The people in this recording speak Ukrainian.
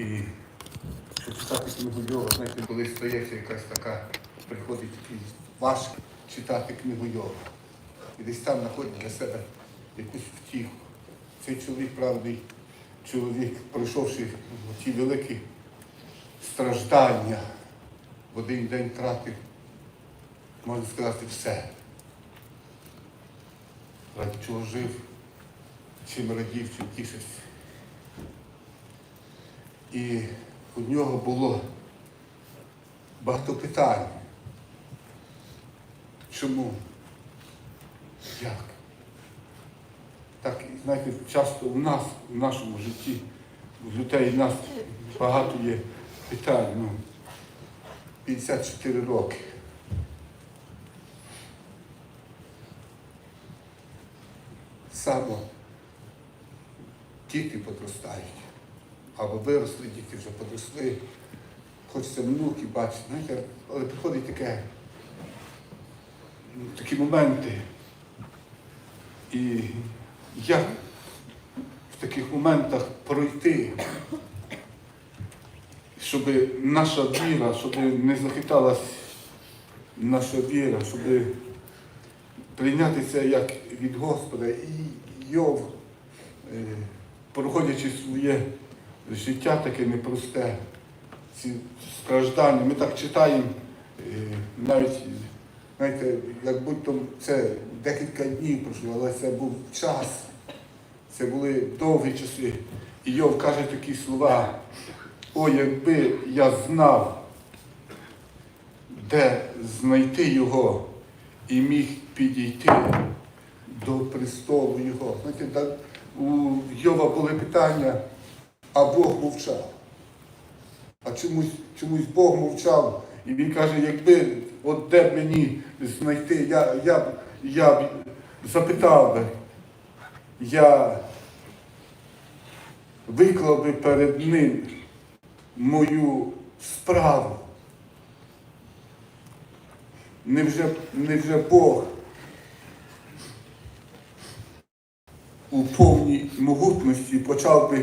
І що читати книгу Йова, знаєте, коли стається якась така, приходить такий важко читати книгу Йова. І десь там знаходить для себе якусь втіху. Цей чоловік, правдий чоловік, пройшовши ті великі страждання, в один день втратив, можна сказати, все. Ради чого жив, чим радів, чим тішився. І у нього було багато питань. Чому? Як? Так, знаєте, часто в нас, в нашому житті, в людей в нас багато є питань. Ну, 54 роки. Само діти подростають. Або виросли діти, вже подросли. Хочеться внуки бачити. Знаєте, але приходить таке, ну, такі моменти. І як в таких моментах пройти, щоб наша віра, щоб не захиталась наша віра, щоб прийняти це як від Господа. І Йов, е, проходячи своє життя таке непросте, ці страждання, ми так читаємо, е, навіть, знаєте, як будь-то це декілька днів пройшло, але це був час, це були довгі часи. І Йов каже такі слова, о, якби я знав, де знайти його і міг підійти до престолу його. Знаєте, у Йова були питання, а Бог мовчав. А чомусь, чомусь Бог мовчав. І він каже, якби от де мені знайти, я, я, б- я б запитав би, я виклав би перед ним мою справу. Невже, невже Бог у повній могутності почав би